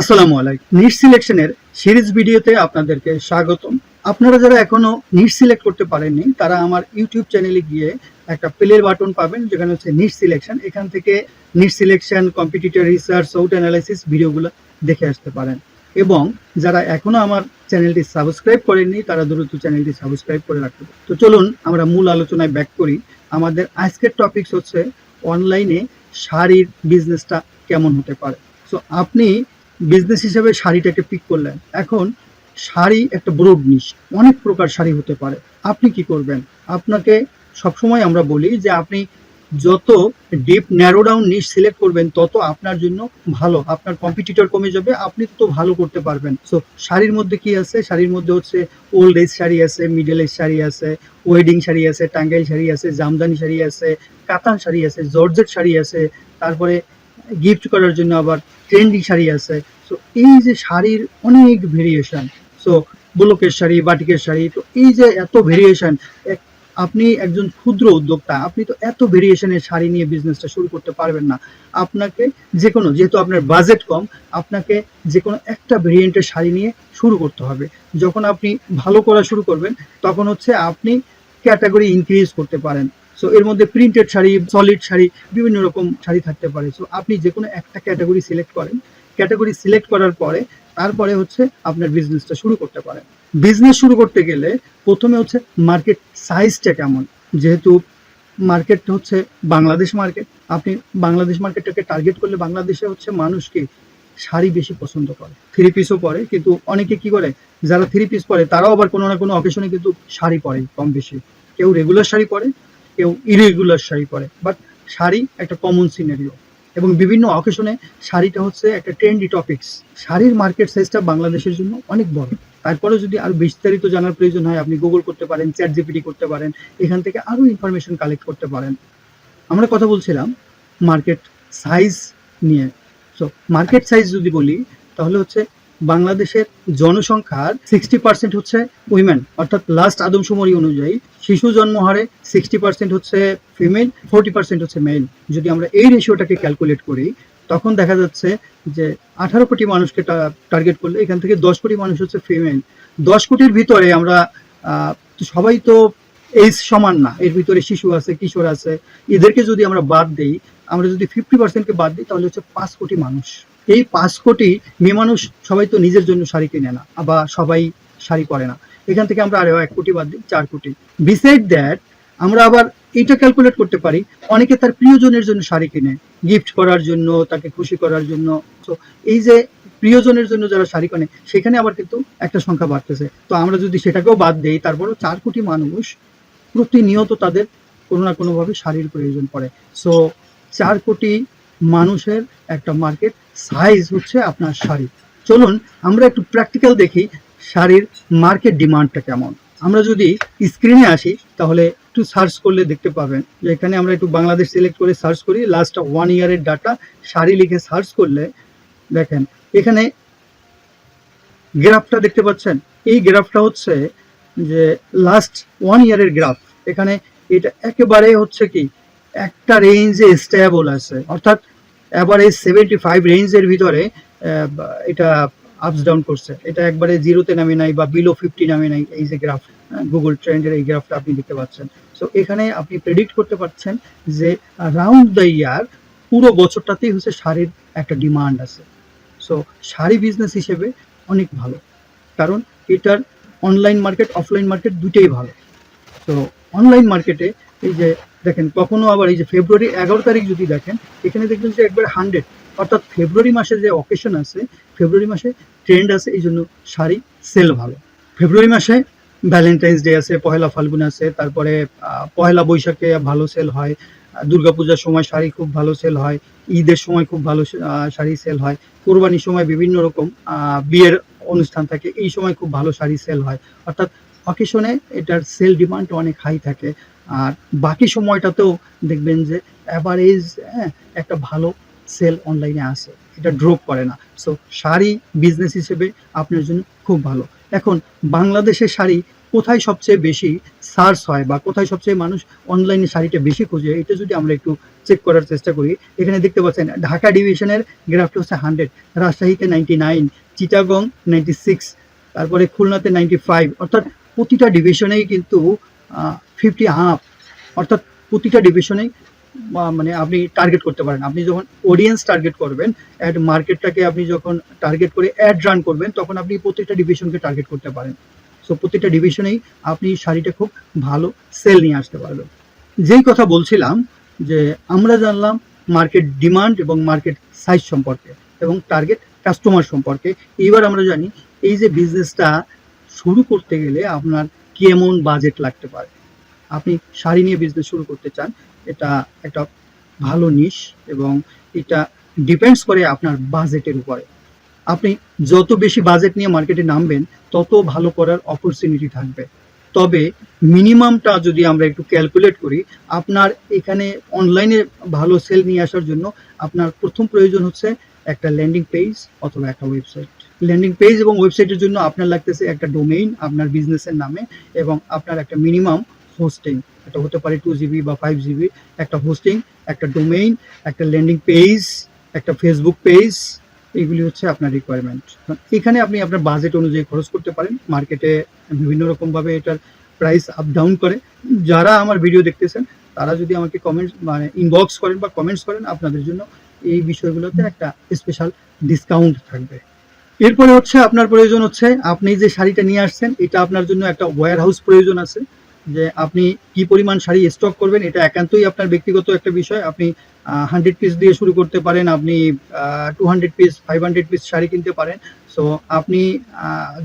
আসসালামু আলাইকুম। NEET সিলেকশনের series ভিডিওতে আপনাদেরকে স্বাগতম। আপনারা যারা এখনও নিট সিলেক্ট করতে পারেননি, তারা আমার ইউটিউব চ্যানেলে গিয়ে একটা প্লের বাটন পাবেন, যেখানে হচ্ছে নিট সিলেকশন এখান থেকে niche selection competitor research out analysis ভিডিওগুলো দেখে আসতে পারেন। এবং যারা এখনও আমার চ্যানেলটি সাবস্ক্রাইব করেননি, তারা দ্রুত চ্যানেলটি সাবস্ক্রাইব করে রাখতে। তো চলুন, আমরা মূল আলোচনায় ব্যাক করি। আমাদের আজকের টপিকস হচ্ছে অনলাইনে শাড়ির বিজনেসটা কেমন হতে পারে? সো আপনি বিজনেস হিসেবে শাড়িটাকে পিক করলেন। এখন শাড়ি একটা ব্রড নিশ অনেক প্রকার শাড়ি হতে পারে। আপনি কি করবেন? আপনাকে সবসময় আমরা বলি যে আপনি যত deep narrow down niche select করবেন, তত আপনার জন্য ভালো। আপনার কম্পিটিটর কমে যাবে, আপনি তো ভালো করতে পারবেন। সো শাড়ির মধ্যে কি আছে? শাড়ির মধ্যে হচ্ছে ওল্ড এজ শাড়ি আছে মিডল এজ শাড়ি আছে ওয়েডিং শাড়ি আছে টাঙ্গাইল শাড়ি আছে, জামদানি শাড়ি আছে, কাতান শাড়ি আছে, জর্জেট শাড়ি আছে, তারপরে গিফট করার জন্য আবার ট্রেন্ডি শাড়ি আছে। সো এই যে শাড়ির অনেক ভেরিয়েশন সো বুলকের শাড়ি, বাটিকের শাড়ি, তো এই যে এত ভেরিয়েশন আপনি একজন ক্ষুদ্র উদ্যোক্তা, আপনি তো এত ভেরিয়েশনের শাড়ি নিয়ে বিজনেসটা শুরু করতে পারবেন না। আপনাকে যে কোনো যেহেতু আপনার বাজেট কম, আপনাকে যে কোনো একটা ভেরিয়েন্টের শাড়ি নিয়ে শুরু করতে হবে। যখন আপনি ভালো করা শুরু করবেন, তখন হচ্ছে আপনি ক্যাটাগরি ইনক্রিজ করতে পারেন। সো এর মধ্যে প্রিন্টেড শাড়ি সলিড শাড়ি, বিভিন্ন রকম শাড়ি থাকতে পারে। সো আপনি যে কোনো একটা ক্যাটাগরি সিলেক্ট করেন। ক্যাটাগরি সিলেক্ট করার পরে, তারপরে হচ্ছে আপনার বিজনেসটা শুরু করতে পারেন। বিজনেস শুরু করতে গেলে প্রথমে হচ্ছে মার্কেট সাইজটা কেমন? যেহেতু মার্কেট হচ্ছে বাংলাদেশ মার্কেট আপনি বাংলাদেশ মার্কেটটাকে টার্গেট করলে বাংলাদেশে হচ্ছে মানুষকে শাড়ি বেশি পছন্দ করে? থ্রি পিসও পরে, কিন্তু অনেকে কি করে? যারা থ্রি পিস পরে, তারাও আবার কোনো না কোনো অকেশনে কিন্তু শাড়ি পরে কম বেশি। কেউ রেগুলার শাড়ি পরে কেউ ইরেগুলার শাড়ি পরে বাট শাড়ি একটা কমন সিনারিও এবং বিভিন্ন অকেশনে শাড়িটা হচ্ছে একটা ট্রেন্ডি টপিকস শাড়ির মার্কেট সাইজটা বাংলাদেশের জন্য অনেক বড়। তারপরে যদি আরও বিস্তারিত জানার প্রয়োজন হয়, আপনি গুগল করতে পারেন চ্যাট জিপিটি করতে পারেন, এখান থেকে আরও ইনফরমেশন কালেক্ট করতে পারেন। আমরা কথা বলছিলাম মার্কেট সাইজ নিয়ে। সো মার্কেট সাইজ যদি বলি, তাহলে হচ্ছে বাংলাদেশের জনসংখ্যার সিক্সটি পার্সেন্ট হচ্ছে উইমেন অর্থাৎ লাস্ট আদমশুমারি অনুযায়ী শিশু জন্ম হারে সিক্সটি পার্সেন্ট হচ্ছে ফিমেল ফোরটি পার্সেন্ট হচ্ছে মেল যদি আমরা এই রেশিওটাকে ক্যালকুলেট করি, তখন দেখা যাচ্ছে যে আঠারো কোটি মানুষকে টার্গেট করলে এখান থেকে দশ কোটি মানুষ হচ্ছে ফিমেল দশ কোটির ভিতরে আমরা সবাই তো এইজ সমান না, এর ভিতরে শিশু আছে, কিশোর আছে। এদেরকে যদি আমরা বাদ দিই, আমরা যদি ফিফটি পার্সেন্টকে বাদ দিই, তাহলে হচ্ছে পাঁচ কোটি মানুষ। এই পাঁচ কোটি মেয়ে মানুষ সবাই তো নিজের জন্য শাড়ি কিনে না বা সবাই শাড়ি পরে না। এখান থেকে আমরা আরও এক কোটি বাদ দিই, চার কোটি। বিসাইড দ্যাট আমরা আবার এটা ক্যালকুলেট করতে পারি, অনেকে তার প্রিয়জনের জন্য শাড়ি কিনে গিফট করার জন্য, তাকে খুশি করার জন্য। তো এই যে প্রিয়জনের জন্য যারা শাড়ি কেনে, সেখানে আবার কিন্তু একটা সংখ্যা বাড়তেছে। তো আমরা যদি সেটাকেও বাদ দেই, তারপরও চার কোটি মানুষ প্রতিনিয়ত তাদের কোনো না কোনোভাবে শাড়ির প্রয়োজন পড়ে। সো চার কোটি মানুষের একটা মার্কেট সাইজ হচ্ছে আপনার শাড়ি। চলুন, আমরা একটু প্র্যাকটিক্যাল দেখি শাড়ির মার্কেট ডিমান্ডটা কেমন। আমরা যদি স্ক্রিনে আসি, তাহলে একটু সার্চ করলে দেখতে পাবেন যে এখানে আমরা একটু বাংলাদেশ সিলেক্ট করে সার্চ করি লাস্ট ওয়ান ইয়ারের ডাটা শাড়ি লিখে সার্চ করলে দেখেন, এখানে গ্রাফটা দেখতে পাচ্ছেন? এই গ্রাফটা হচ্ছে যে লাস্ট ওয়ান ইয়ারের গ্রাফ এখানে এটা একেবারে হচ্ছে কি একটা রেঞ্জে স্টেবল আছে। অর্থাৎ অ্যাভারেজ সেভেন্টি ফাইভ রেঞ্জের ভিতরে এটা আপস ডাউন করছে। এটা একবারে জিরোতে নামে নাই বা বিলো ফিফটি নামে নাই। এই যে গ্রাফ গুগল ট্রেন্ডের এই গ্রাফটা আপনি দেখতে পাচ্ছেন। সো এখানে আপনি প্রেডিক্ট করতে পারছেন যে রাউন্ড দ্য ইয়ার পুরো বছরটাতেই হচ্ছে শাড়ির একটা ডিমান্ড আছে। সো শাড়ি বিজনেস হিসেবে অনেক ভালো। কারণ এটার অনলাইন মার্কেট অফলাইন মার্কেট দুটোই ভালো। তো অনলাইন মার্কেটে এই যে দেখেন, কখনো আবার এই যে ফেব্রুয়ারি এগারো তারিখ যদি দেখেন, এখানে দেখবেন যে একবার হান্ড্রেড অর্থাৎ ফেব্রুয়ারি মাসে যে অকেশন আছে ফেব্রুয়ারি মাসে ট্রেন্ড আছে, এই জন্য শাড়ি সেল ভালো। ফেব্রুয়ারি মাসে ভ্যালেন্টাইন্স ডে আছে, পহেলা ফাল্গুন আছে, তারপরে পহেলা বৈশাখে ভালো সেল হয় দুর্গাপূজার সময় শাড়ি খুব ভালো সেল হয়, ঈদের সময় খুব ভালো শাড়ি সেল হয়, কোরবানির সময় বিভিন্ন রকম বিয়ের অনুষ্ঠান থাকে, এই সময় খুব ভালো শাড়ি সেল হয়। অর্থাৎ অকেশনে এটার সেল ডিমান্ড অনেক হাই থাকে। আর বাকি সময়টাতেও দেখবেন যে অ্যাভারেজ হ্যাঁ একটা ভালো সেল অনলাইনে আসে। এটা ড্রপ করে না। সো শাড়ি বিজনেস হিসেবে আপনার জন্য খুব ভালো। এখন, বাংলাদেশের শাড়ি কোথায় সবচেয়ে বেশি সার্চ হয় বা কোথায় সবচেয়ে মানুষ অনলাইনে শাড়িটা বেশি খোঁজে, এটা যদি আমরা একটু চেক করার চেষ্টা করি, এখানে দেখতে পাচ্ছেন ঢাকা ডিভিশনের গ্রাফটা হচ্ছে হান্ড্রেড রাজশাহীতে ninety nine Chittagong ninety six তারপরে খুলনাতে নাইনটি ফাইভ অর্থাৎ প্রতিটা ডিভিশনেই কিন্তু ফিফটি হাফ অর্থাৎ প্রতিটা ডিভিশনেই মানে আপনি টার্গেট করতে পারেন। আপনি যখন অডিয়েন্স টার্গেট করবেন অ্যাড মার্কেটটাকে আপনি যখন টার্গেট করে অ্যাড রান করবেন, তখন আপনি প্রত্যেকটা ডিভিশনকে টার্গেট করতে পারেন। সো প্রত্যেকটা ডিভিশনেই আপনি শাড়িটা খুব ভালো সেল নিয়ে আসতে পারবেন। যেই কথা বলছিলাম যে আমরা জানলাম মার্কেট ডিমান্ড এবং মার্কেট সাইজ সম্পর্কে এবং টার্গেট কাস্টমার সম্পর্কে। এইবার আমরা জানি এই যে বিজনেসটা শুরু করতে গেলে আপনার কেমন বাজেট লাগতে পারে? আপনি শাড়ি নিয়ে বিজনেস শুরু করতে চান, এটা একটা ভালো নিশ এবং এটা ডিপেন্ডস করে আপনার বাজেটের উপরে। আপনি যত বেশি বাজেট নিয়ে মার্কেটে নামবেন, তত ভালো করার অপরচুনিটি থাকবে। তবে মিনিমামটা যদি আমরা একটু ক্যালকুলেট করি, আপনার এখানে অনলাইনে ভালো সেল নিয়ে আসার জন্য আপনার প্রথম প্রয়োজন হচ্ছে একটা ল্যান্ডিং পেজ অথবা একটা ওয়েবসাইট ল্যান্ডিং পেজ এবং ওয়েবসাইটের জন্য আপনার লাগতেছে একটা ডোমেইন, আপনার বিজনেসের নামে এবং আপনার একটা মিনিমাম হোস্টিং। এটা হতে পারে টু জিবি বা ফাইভ জিবি, একটা হোস্টিং, একটা ডোমেইন, একটা ল্যান্ডিং পেজ, একটা ফেসবুক পেজ, এগুলি হচ্ছে আপনার রিকোয়ারমেন্ট এখানে আপনি আপনার বাজেট অনুযায়ী খরচ করতে পারেন। মার্কেটে বিভিন্ন রকমভাবে এটার প্রাইস আপ ডাউন করে। যারা আমার ভিডিও দেখতেছেন, তারা যদি আমাকে কমেন্টস মানে ইনবক্স করেন বা কমেন্টস করেন, আপনাদের জন্য এই বিষয়গুলোতে একটা স্পেশাল ডিসকাউন্ট থাকবে। এরপরে হচ্ছে আপনার প্রয়োজন হচ্ছে, আপনি যে শাড়িটা নিয়ে আসছেন, এটা আপনার জন্য একটা ওয়্যার হাউস প্রয়োজন আছে, যে আপনি কি পরিমাণ শাড়ি স্টক করবেন, এটা একান্তই আপনার ব্যক্তিগত একটা বিষয়। আপনি হান্ড্রেড পিস দিয়ে শুরু করতে পারেন, আপনি two hundred piece five hundred piece sari কিনতে পারেন। সো আপনি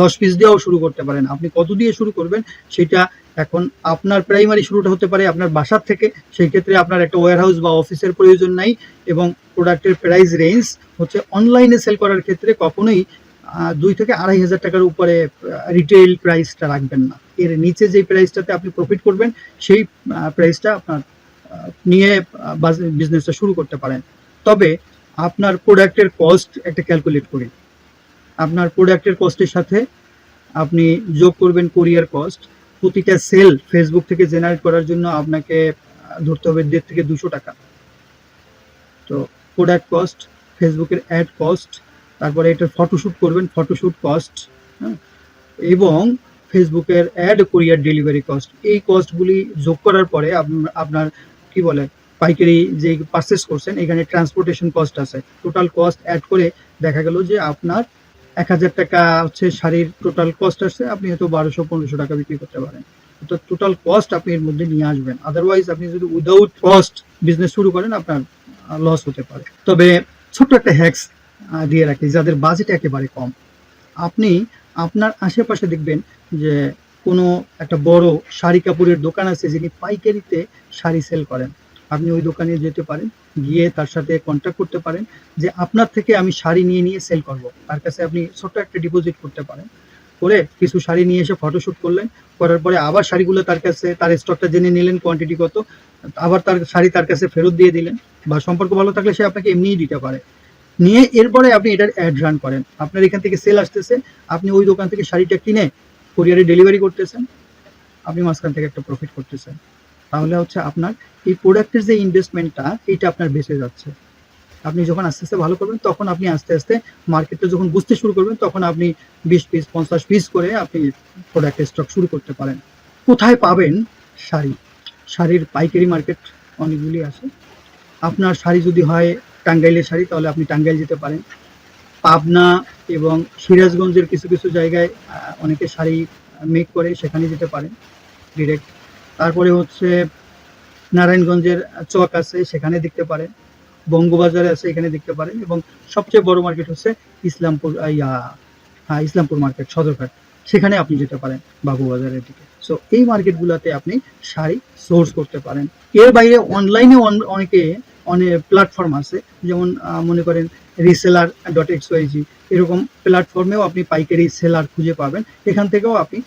দশ পিস দিয়েও শুরু করতে পারেন। আপনি কত দিয়ে শুরু করবেন, সেটা এখন আপনার প্রাইমারি শুরুটা হতে পারে আপনার বাসার থেকে, সেই ক্ষেত্রে আপনার একটা ওয়্যার হাউস বা অফিসের প্রয়োজন নাই এবং প্রোডাক্টের প্রাইস রেঞ্জ হচ্ছে অনলাইনে সেল করার ক্ষেত্রে কখনোই দুই থেকে আড়াই হাজার টাকার উপরে রিটেল প্রাইসটা রাখবেন না। এর নিচে যে প্রাইসটাতে আপনি প্রফিট করবেন, সেই প্রাইসটা আপনার নিয়ে বিজনেসটা শুরু করতে পারেন। তবে আপনার প্রোডাক্টের কস্ট একটা ক্যালকুলেট করি। আপনার প্রোডাক্টের কস্টের সাথে আপনি যোগ করবেন কোরিয়ার কস্ট প্রতিটা সেল ফেসবুক থেকে জেনারেট করার জন্য আপনাকে ধরতে হবে দেড় থেকে দুশো টাকা। তো প্রোডাক্ট কস্ট ফেসবুকের অ্যাড কস্ট তারপরে এটার ফটোশ্যুট করবেন ফটোশ্যুট কস্ট হ্যাঁ? এবং ফেসবুকের অ্যাড কোরিয়ার ডেলিভারি কস্ট এই কস্টগুলি যোগ করার পরে আপনার কি বলে, পাইকারি যে পারচেস করছেন, এখানে ট্রান্সপোর্টেশন কস্ট আছে। টোটাল কস্ট অ্যাড করে দেখা গেল যে আপনার এক হাজার টাকা হচ্ছে শাড়ির টোটাল কস্ট আসছে, আপনি হয়তো বারোশো, পনেরোশো টাকা বিক্রি করতে পারেন। তো টোটাল কস্ট আপনি এর মধ্যে নিয়ে আসবেন। আদারওয়াইজ আপনি যদি উইদাউট কস্ট বিজনেস শুরু করেন, আপনার লস হতে পারে। তবে ছোট্ট একটা হ্যাক্স দিয়ে রাখি, যাদের বাজেট একেবারে কম। আপনি আপনার আশেপাশে দেখবেন যে কোনো একটা বড় শাড়ি কাপড়ের দোকান আছে যিনি পাইকারিতে শাড়ি সেল করেন। আপনি ওই দোকানে যেতে পারেন, গিয়ে তার সাথে কন্ট্যাক্ট করতে পারেন যে আপনার থেকে আমি শাড়ি নিয়ে নিয়ে সেল করব। তার কাছে আপনি ছোট্ট একটা ডিপোজিট করতে পারেন। করে কিছু শাড়ি নিয়ে এসে ফটোশ্যুট করলেন, করার পরে আবার শাড়িগুলো তার কাছে, তার স্টকটা জেনে নিলেন কোয়ান্টিটি কত, আবার তার শাড়ি তার কাছে ফেরত দিয়ে দিলেন বা সম্পর্ক ভালো থাকলে সে আপনাকে এমনিই দিতে পারে। নিয়ে এরপরে আপনি এটার অ্যাড রান করেন। আপনার এখান থেকে সেল আসতেছে, আপনি ওই দোকান থেকে শাড়িটা কিনে কোরিয়ারে ডেলিভারি করতেছেন, আপনি মাঝখান থেকে একটা প্রফিট করতেছেন। তাহলে হচ্ছে আপনার এই প্রোডাক্টের যে ইনভেস্টমেন্টটা এইটা আপনার বেঁচে যাচ্ছে। আপনি যখন আস্তে আস্তে ভালো করবেন, তখন আপনি আস্তে আস্তে মার্কেটটা যখন বুঝতে শুরু করবেন, তখন আপনি বিশ পিস পঞ্চাশ পিস করে আপনি প্রোডাক্টের স্টক শুরু করতে পারেন। কোথায় পাবেন শাড়ি? শাড়ির পাইকারি মার্কেট অনেকগুলি আছে। আপনার শাড়ি যদি হয় টাঙ্গাইলের শাড়ি, তাহলে আপনি টাঙ্গাইল যেতে পারেন। পাবনা এবং সিরাজগঞ্জের কিছু কিছু জায়গায় অনেকে শাড়ি মেক করে সেখানে যেতে পারেন। ডিরেক্ট তারপরে হচ্ছে নারায়ণগঞ্জের চক আছে, সেখানে দেখতে পারেন। বঙ্গবাজারে আছে, এখানে দেখতে পারেন। এবং সবচেয়ে বড় মার্কেট হচ্ছে ইসলামপুর ইয়া হ্যাঁ ইসলামপুর মার্কেট সদরঘাট। সেখানে আপনি যেতে পারেন বাবুবাজারের দিকে। সো এই মার্কেটগুলোতে আপনি শাড়ি সোর্স করতে পারেন। এর বাইরে অনলাইনে অনেকে অনেক প্ল্যাটফর্ম আছে। যেমন মনে করেন রিসেলার ডট এক্স ওয়াইজি এরকম প্ল্যাটফর্মেও আপনি পাইকারি সেলার খুঁজে পাবেন। এখান থেকেও আপনি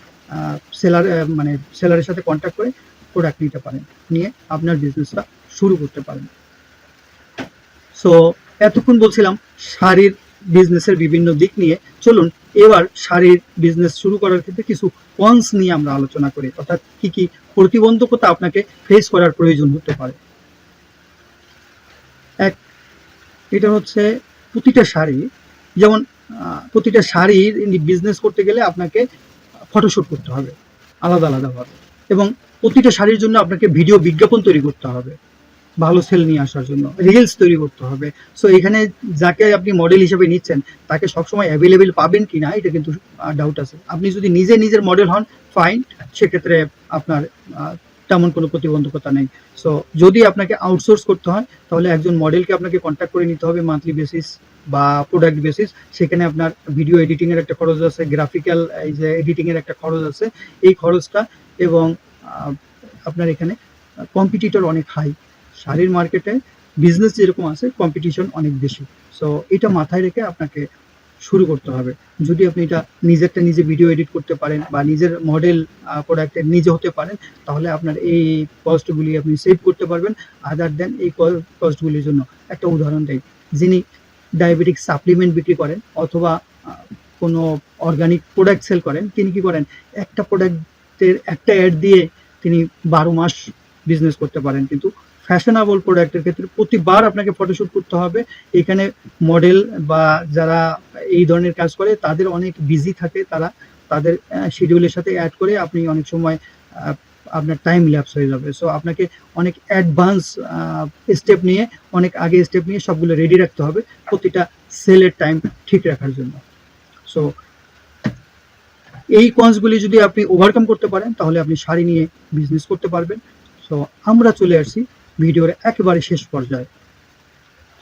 সেলার মানে সেলারের সাথে কন্ট্যাক্ট করে প্রোডাক্ট নিতে পারেন। নিয়ে আপনার বিজনেসটা শুরু করতে পারেন। সো এতক্ষণ বলছিলাম শাড়ির বিজনেসের বিভিন্ন দিক নিয়ে। চলুন, এবার শাড়ির বিজনেস শুরু করার ক্ষেত্রে কিছু কনস নিয়ে আমরা আলোচনা করি। অর্থাৎ কি কি প্রতিবন্ধকতা আপনাকে ফেস করার প্রয়োজন হতে পারে। এক, এটা হচ্ছে প্রতিটা শাড়ি। যেমন প্রতিটা শাড়ির বিজনেস করতে গেলে আপনাকে ফটোশ্যুট করতে হবে, আলাদা আলাদাভাবে এবং প্রতিটা শাড়ির জন্য আপনাকে ভিডিও বিজ্ঞাপন তৈরি করতে হবে, ভালো সেল নিয়ে আসার জন্য রিলস তৈরি করতে হবে। সো এখানে যাকে আপনি মডেল হিসেবে নিচ্ছেন, তাকে সবসময় অ্যাভেলেবেল পাবেন কি না এটা কিন্তু ডাউট আছে। আপনি যদি নিজে নিজের মডেল হন ফাইন সেক্ষেত্রে আপনার তেমন কোনো প্রতিবন্ধকতা নেই। সো যদি আপনাকে আউটসোর্স করতে হয়, তাহলে একজন মডেলকে আপনাকে কন্ট্যাক্ট করে নিতে হবে মান্থলি বেসিস বা প্রোডাক্ট বেসিস সেখানে আপনার ভিডিও এডিটিং এর একটা খরচ আছে গ্রাফিক্যাল এই যে এডিটিং এর একটা খরচ আছে। এই খরচটা এবং আপনার এখানে কম্পিটিটর অনেক হাই শাড়ির মার্কেটে বিজনেস যেরকম আছে কম্পিটিশন অনেক বেশি। সো এটা মাথায় রেখে আপনাকে শুরু করতে হবে। যদি আপনি এটা নিজেরটা নিজে ভিডিও এডিট করতে পারেন বা নিজের মডেল প্রোডাক্টের নিজে হতে পারেন, তাহলে আপনার এই কস্টগুলি আপনি সেভ করতে পারবেন। আদার দেন এই কস্টগুলির জন্য। একটা উদাহরণ দেয় যিনি ডায়াবেটিক সাপ্লিমেন্ট বিক্রি করেন অথবা কোনো অর্গানিক প্রোডাক্ট সেল করেন, তিনি কি করেন? একটা প্রোডাক্টের একটা অ্যাড দিয়ে তিনি বারো মাস বিজনেস করতে পারেন। কিন্তু ফ্যাশনেবল প্রোডাক্টের ক্ষেত্রে প্রতিবার আপনাকে ফটোশ্যুট করতে হবে। এখানে মডেল বা যারা এই ধরনের কাজ করে, তাদের অনেক বিজি থাকে। তারা তাদের শিডিউলের সাথে অ্যাড করে আপনি অনেক সময় আপনার টাইম ল্যাপস হয়ে যাবে। সো আপনাকে অনেক অ্যাডভান্স স্টেপ নিয়ে, অনেক আগে স্টেপ নিয়ে সবগুলো রেডি রাখতে হবে প্রতিটা সেলের টাইম ঠিক রাখার জন্য। সো এই কনসগুলি যদি আপনি ওভারকাম করতে পারেন, তাহলে আপনি শাড়ি নিয়ে বিজনেস করতে পারবেন। সো আমরা চলে আসছি ভিডিওর একেবারে শেষ পর্যায়ে।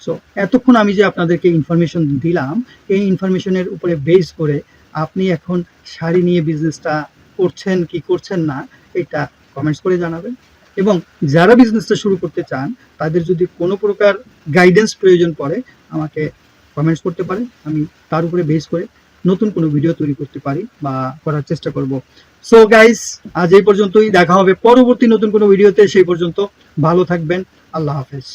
সো এতক্ষণ আমি যে আপনাদেরকে ইনফরমেশন দিলাম, এই ইনফরমেশনের উপরে বেস করে আপনি এখন শাড়ি নিয়ে বিজনেসটা করছেন কি করছেন না এটা কমেন্টস করে জানাবেন। এবং যারা বিজনেসটা শুরু করতে চান, তাদের যদি কোনো প্রকার গাইডেন্স প্রয়োজন পড়ে, আমাকে কমেন্টস করতে পারে আমি তার উপরে বেস করে নতুন কোনো ভিডিও তৈরি করতে পারি বা করার চেষ্টা করব। সো গাইস আজ এই পর্যন্তই। দেখা হবে পরবর্তী নতুন কোনো ভিডিওতে সেই পর্যন্ত ভালো থাকবেন। আল্লাহ হাফেজ।